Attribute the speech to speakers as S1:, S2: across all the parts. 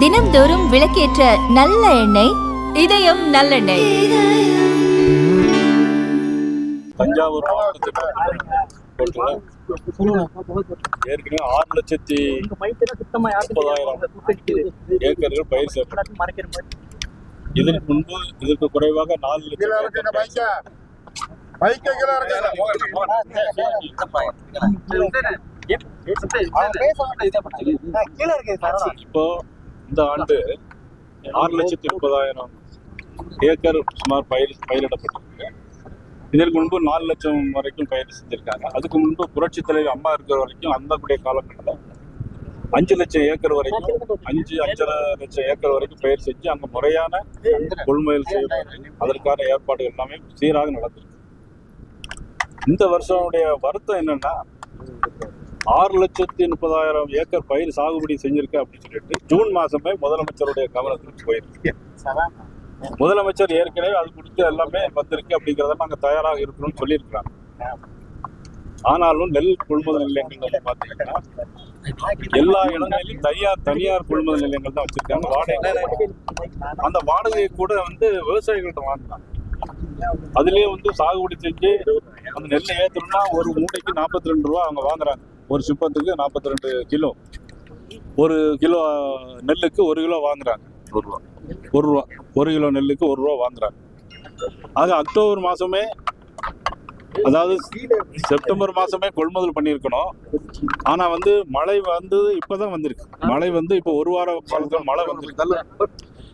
S1: தினம்தோறும் விளக்கேற்ற நல்ல எண்ணெய் இதயம் நல்லெண்ணெய்.
S2: தஞ்சாவூர் மாவட்டத்தில் ஏற்கனவே ஆறு லட்சத்தி முப்பதாயிரம் ஏக்கர்கள் பயிர் இதற்கு முன்பு இதற்கு குறைவாக நாலு லட்சம் இப்போ இந்த ஆண்டு ஆறு லட்சத்தி முப்பதாயிரம் ஏக்கர் சுமார் பயிர் பயிரிடப்பட்டிருக்கு. இதற்கு முன்பு நாலு லட்சம் வரைக்கும் பயிர் செஞ்சிருக்காங்க. அதுக்கு முன்பு புரட்சி தலைவர் அம்மா இருக்கிற வரைக்கும் அந்த கூடிய காலகட்டத்தில் அஞ்சு லட்சம் ஏக்கர் வரைக்கும் அஞ்சு அஞ்சரை லட்சம் ஏக்கர் வரைக்கும் பயிர் செஞ்சு அங்க முறையான கொள்முதல் செய்யப்பட்டு அதற்கான ஏற்பாடுகள் எல்லாமே சீராக நடந்திருக்கு. இந்த வருஷமுடைய வருத்தம் என்னன்னா ஆறு லட்சத்தி முப்பதாயிரம் ஏக்கர் பயிர் சாகுபடி செஞ்சிருக்கு அப்படின்னு சொல்லிட்டு ஜூன் மாசமே முதலமைச்சருடைய கவனத்துக்கு போயிருக்கு. முதலமைச்சர் ஏற்கனவே அது கொடுத்து எல்லாமே வந்திருக்கு அப்படிங்கிறத நாங்க தயாராக இருக்கணும்னு சொல்லியிருக்கிறாங்க. ஆனாலும் நெல் கொள்முதல் நிலையங்கள் பார்த்தீங்கன்னா பாத்தீங்கன்னா எல்லா இடங்களிலும் தனியார் தனியார் கொள்முதல் நிலையங்கள் தான் வச்சிருக்காங்க. வாடகை அந்த வாடகையை கூட வந்து விவசாயிகள்கிட்ட வாங்கினாங்க அதுலயே வந்து சாகுபடி செஞ்சு அந்த நெல்லை ஏத்தணும்னா ஒரு மூட்டைக்கு நாற்பத்தி ரெண்டு ரூபா அவங்க வாங்குறாங்க. ஒரு சிப்பத்துக்கு நாற்பத்தி ரெண்டு கிலோ. ஒரு கிலோ நெல்லுக்கு ஒரு கிலோ வாங்குறாங்க. ஒரு ரூபா. ஒரு ரூபா. ஒரு கிலோ நெல்லுக்கு ஒரு ரூபா வாங்குறாங்க. ஆக அக்டோபர் மாசமே அதாவது செப்டம்பர் மாசமே கொள்முதல் பண்ணியிருக்கணும். ஆனா வந்து மழை வந்து இப்பதான் வந்திருக்கு. மழை வந்து இப்போ ஒரு வார காலத்துல மழை வந்திருக்கு.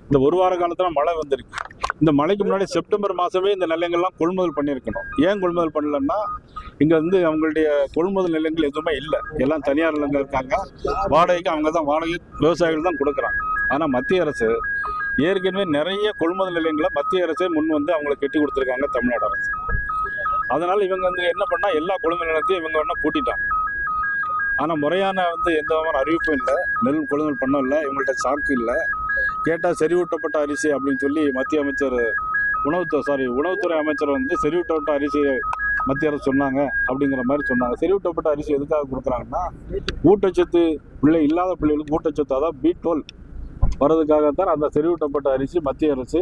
S2: இந்த ஒரு வார காலத்துல மழை வந்திருக்கு. இந்த மழைக்கு முன்னாடி செப்டம்பர் மாசமே இந்த நிலையங்கள்லாம் கொள்முதல் பண்ணியிருக்கணும். ஏன் கொள்முதல் பண்ணலன்னா இங்க வந்து அவங்களுடைய கொள்முதல் நிலையங்கள் எதுவுமே இல்லை. எல்லாம் தனியார் நிலங்கள் இருக்காங்க. வாடகைக்கு அவங்க தான் வாடகை விவசாயிகள் தான் கொடுக்குறாங்க. ஆனால் மத்திய அரசு ஏற்கனவே நிறைய கொள்முதல் நிலையங்களை மத்திய அரசே முன் வந்து அவங்களுக்கு கட்டி கொடுத்துருக்காங்க தமிழ்நாடு அரசு. அதனால் இவங்க வந்து என்ன பண்ணால் எல்லா கொள்முதல் நிலையத்தையும் இவங்க வேணால் பூட்டிட்டாங்க. ஆனால் முறையான வந்து எந்த விதமான அறிவிப்பும் இல்லை நெல் கொள்முதல் பண்ண இல்லை இவங்கள்ட்ட சாக்கு இல்லை. கேட்டால் செறிவூட்டப்பட்ட அரிசி அப்படின்னு சொல்லி மத்திய அமைச்சர் உணவுத்துறை சாரி உணவுத்துறை அமைச்சர் வந்து செறிவூட்டப்பட்ட அரிசி மத்திய அரசு சொன்னாங்க அப்படிங்கிற மாதிரி சொன்னாங்க. செறிவூட்டப்பட்ட அரிசி எதுக்காக கொடுக்குறாங்கன்னா ஊட்டச்சத்து பிள்ளை இல்லாத பிள்ளைகளுக்கு ஊட்டச்சத்து அதாவது பி டுவெல் வர்றதுக்காகத்தான் அந்த செறிவூட்டப்பட்ட அரிசி மத்திய அரசு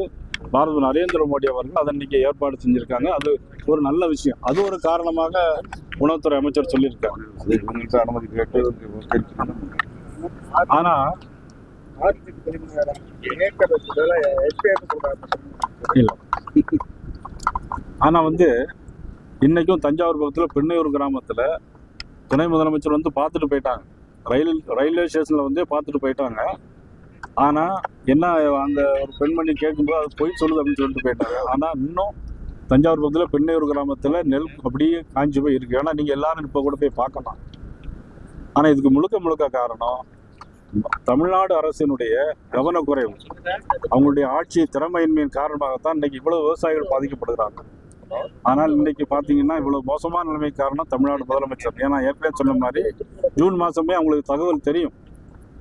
S2: பாரத நரேந்திர மோடி அவர்கள் அதை இன்னைக்கு ஏற்பாடு செஞ்சிருக்காங்க. அது ஒரு நல்ல விஷயம். அது ஒரு காரணமாக உணவுத்துறை அமைச்சர் சொல்லியிருக்காங்க
S3: அது அனுமதி கேட்டு தெரிஞ்சுக்கணும்.
S2: ஆனா இல்ல. ஆனா வந்து இன்றைக்கும் தஞ்சாவூர் பக்கத்தில் பெண்ணையூர் கிராமத்தில் துணை முதலமைச்சர் வந்து பார்த்துட்டு போயிட்டாங்க. ரயில் ரயில்வே ஸ்டேஷனில் வந்து பார்த்துட்டு போயிட்டாங்க. ஆனால் என்ன அந்த ஒரு பெண்மணி கேட்கும்போது அது பொய் சொல்லுது அப்படின்னு சொல்லிட்டு போயிட்டாங்க. ஆனால் இன்னும் தஞ்சாவூர் பக்கத்தில் பெண்ணையூர் கிராமத்தில் நெல் அப்படியே காஞ்சி போய் இருக்குது ஏன்னா நீங்கள் எல்லாரும் இப்போ கூட போய் பார்க்கலாம். ஆனால் இதுக்கு முழுக்க முழுக்க காரணம் தமிழ்நாடு அரசினுடைய கவனக்குறைவு. அவங்களுடைய ஆட்சி திறமையின்மையின் காரணமாகத்தான் இன்னைக்கு இவ்வளவு விவசாயிகள் பாதிக்கப்படுகிறாங்க ஆனால் இன்னைக்கு பாத்தீங்கன்னா இவ்வளவு மோசமான நிலைமை காரணம் தமிழ்நாடு முதலமைச்சர். ஏன்னா ஏற்கனவே சொன்ன மாதிரி ஜூன் மாசமே அவங்களுக்கு தகவல் தெரியும்.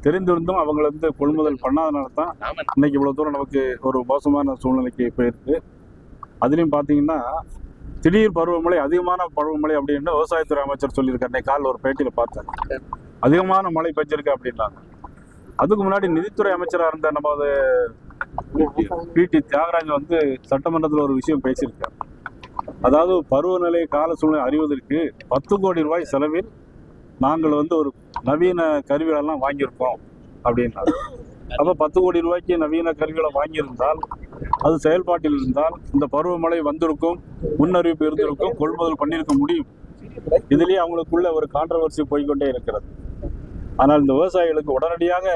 S2: தெரிந்திருந்தும் அவங்க வந்து கொள்முதல் பண்ணாதனால தான் இன்னைக்கு இவ்வளவு தூரம் நமக்கு ஒரு மோசமான சூழ்நிலைக்கு போயிருக்கு. அதுலயும் பாத்தீங்கன்னா திடீர் பருவமழை அதிகமான பருவமழை அப்படின்னு விவசாயத்துறை அமைச்சர் சொல்லியிருக்காரு. இன்னைக்கு காலைல ஒரு பேட்டியில பார்த்தேன். அதிகமான மழை பெஞ்சிருக்கு அப்படின்னாங்க அதுக்கு முன்னாடி நிதித்துறை அமைச்சராக இருந்த நமது பிடி தியாகராஜன் வந்து சட்டமன்றத்தில் ஒரு விஷயம் பேசியிருக்காரு. அதாவது பருவநிலை கால சூழ்நிலை அறிவதற்கு பத்து கோடி ரூபாய் செலவில் நாங்கள் வந்து ஒரு நவீன கருவிகளெல்லாம் வாங்கியிருக்கோம் அப்படின்னாரு. அப்போ பத்து கோடி ரூபாய்க்கு நவீன கருவிகளை வாங்கியிருந்தால் அது செயல்பாட்டில் இருந்தால் இந்த பருவமழை வந்திருக்கும் முன்னறிவிப்பு இருந்திருக்கும் கொள்முதல் பண்ணியிருக்க முடியும். இதுலேயே அவங்களுக்குள்ள ஒரு கான்ட்ரவர்சி போய்க்கொண்டே இருக்கிறது. ஆனால் இந்த விவசாயிகளுக்கு உடனடியாக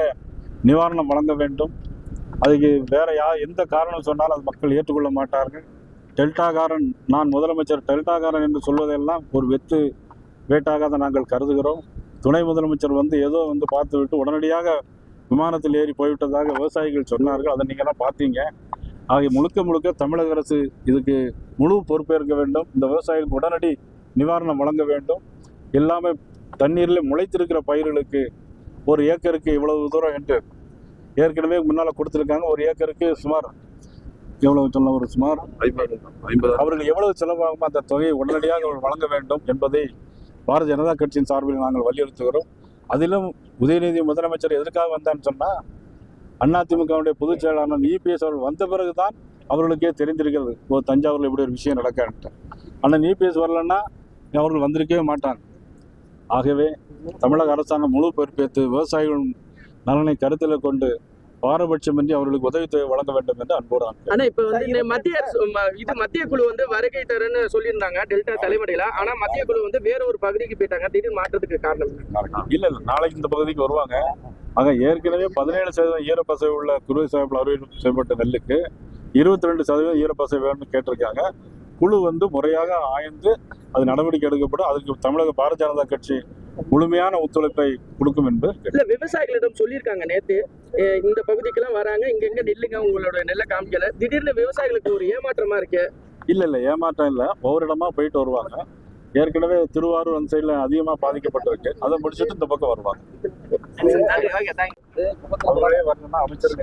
S2: நிவாரணம் வழங்க வேண்டும். அதுக்கு வேற யா எந்த காரணம் சொன்னாலும் அது மக்கள் ஏற்றுக்கொள்ள மாட்டார்கள். டெல்டாகாரன் நான் முதலமைச்சர் டெல்டாகாரன் என்று சொல்வதெல்லாம் ஒரு வெத்து வேட்டாக நாங்கள் கருதுகிறோம். துணை முதலமைச்சர் வந்து ஏதோ வந்து பார்த்துவிட்டு உடனடியாக விமானத்தில் ஏறி போய்விட்டதாக விவசாயிகள் சொன்னார்கள். அதை நீங்கள்லாம் பார்த்தீங்க. ஆகிய முழுக்க முழுக்க தமிழக அரசு இதுக்கு முழு பொறுப்பேற்க வேண்டும். இந்த விவசாயிகளுக்கு உடனடி நிவாரணம் வழங்க வேண்டும். எல்லாமே தண்ணீரில் முளைத்திருக்கிற பயிர்களுக்கு ஒரு ஏக்கருக்கு இவ்வளவு தூரம் என்று ஏற்கனவே முன்னால் கொடுத்துருக்காங்க. ஒரு ஏக்கருக்கு சுமார் எவ்வளவு சொல்ல ஒரு சுமார்? அவர்கள் எவ்வளவு செலவாகும் அந்த தொகையை உடனடியாக வழங்க வேண்டும் என்பதை பாரதிய ஜனதா கட்சியின் சார்பில் நாங்கள் வலியுறுத்துகிறோம். அதிலும் உதயநிதி முதலமைச்சர் எதற்காக வந்தான்னு சொன்னா அதிமுகவுடைய பொதுச் செயலாளர் இபிஎஸ் அவர்கள் வந்த பிறகுதான் அவர்களுக்கே தெரிந்திருக்கிறது. ஓ தஞ்சாவூர்ல இப்படி ஒரு விஷயம் நடக்கான்ட்டு ஆனால் இபிஎஸ் வரலன்னா அவர்கள் வந்திருக்கவே மாட்டாங்க. ஆகவே தமிழக அரசாங்கம் முழு பொறுப்பேற்று விவசாயிகள் நலனை கருத்தில் கொண்டு பாரபட்சமின்றி அவர்களுக்கு உதவித்தொகை வழங்க வேண்டும் என்று அன்போடு
S4: ஆனா இப்ப வந்து இந்த மத்திய அரசு ம- இது மத்திய குழு வந்து வருகை தரேன்னு சொல்லியிருந்தாங்க டெல்டா தலைமையில ஆனா மத்திய குழு வந்து வேற ஒரு பகுதிக்கு போயிட்டாங்க திடீர் மாற்றத்துக்கு காரணம்?
S2: இல்ல இல்ல நாளைக்கு இந்த பகுதிக்கு வருவாங்க. ஆக ஏற்கனவே பதினேழு சதவீதம் ஈரப்பசை உள்ள குருவை சாப்பில் அறிவிப்பு செய்யப்பட்ட நெல்லுக்கு இருபத்தி ரெண்டு சதவீதம் ஈரப்பசை வேணும்னு கேட்டிருக்காங்க. குழு வந்து முறையாக ஆய்ந்து அது நடவடிக்கை எடுக்கப்படும். அதுக்கு தமிழக பாரதிய ஜனதா கட்சி முழுமையான ஒத்துழைப்பை கொடுக்கும் என்று
S4: இல்ல விவசாயிகளிடம் சொல்லியிருக்காங்க நேத்து. இந்த பகுதிக்கெல்லாம் வராங்க இங்க எங்க நெல்லுங்க உங்களோட நெல்லை காமிக்கல. திடீர்னு விவசாயிகளுக்கு ஒரு ஏமாற்றமா இருக்கு?
S2: இல்ல இல்ல ஏமாற்றம் இல்ல. ஒவ்வொரு இடமா போயிட்டு வருவாங்க. ஏற்கனவே திருவாரூர் அந்த சைடுல அதிகமா பாதிக்கப்பட்டிருக்கு. அதை முடிச்சுட்டு இந்த பக்கம் வருவாங்க. அமைச்சர்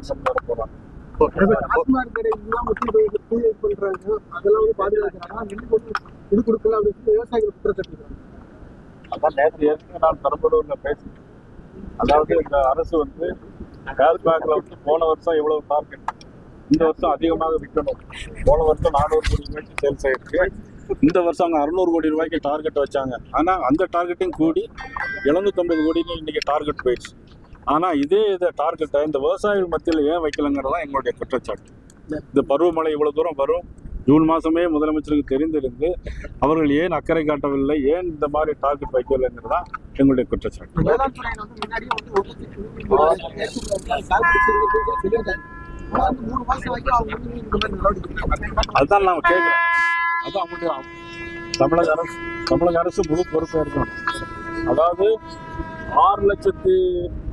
S2: அதான் நேற்று ஏற்கனவே நான் பெரம்பலூர்ல பேசினேன். அதாவது இந்த அரசு வந்து பேக்ல வந்து போன வருஷம் எவ்வளவு டார்கெட் இந்த வருஷம் அதிகமாக விற்கணும். போன வருஷம் நானூறு கோடி ரூபாய்க்கு சேல்ஸ் ஆயிருக்கு இந்த வருஷம் அவங்க அறுநூறு கோடி ரூபாய்க்கு டார்கெட் வச்சாங்க. ஆனா அந்த டார்கெட்டையும் கூடி எழுநூத்தம்பது கோடின்னு இன்னைக்கு டார்கெட் போயிடுச்சு. ஆனா இதே இதை டார்கெட்டை இந்த விவசாயிகள் மத்தியில் ஏன் வைக்கலங்கிறதான் எங்களுடைய குற்றச்சாட்டு. இந்த பருவமழை இவ்வளவு தூரம் வரும். ஜூன் மாசமே முதலமைச்சருக்கு தெரிந்திருந்து அவர்கள் ஏன் அக்கறை காட்டவில்லை? ஏன் இந்த மாதிரி டார்கெட் வைக்கவில்லைங்கிறதா எங்களுடைய குற்றச்சாட்டு. அதுதான் நான் கேட்குறேன் அதான் அவங்களுடைய தமிழக அரசு தமிழக அரசு முழு பொறுப்பாக இருக்கணும் அதாவது ஆறு லட்சத்தி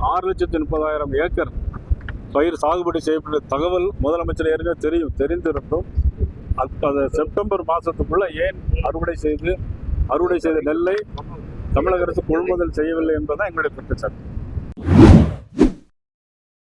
S2: ஆறு லட்சத்தி முப்பதாயிரம் ஏக்கர் பயிர் சாகுபடி செய்யப்பட்ட தகவல் முதலமைச்சர் ஏற்கனவே தெரியும் தெரிந்திருந்தும் அந்த செப்டம்பர் மாதத்துக்குள்ள ஏன் அறுவடை செய்து அறுவடை செய்த நெல்லை தமிழக அரசு கொள்முதல் செய்யவில்லை என்பதுதான் எங்களுடைய குற்றச்சாட்டு.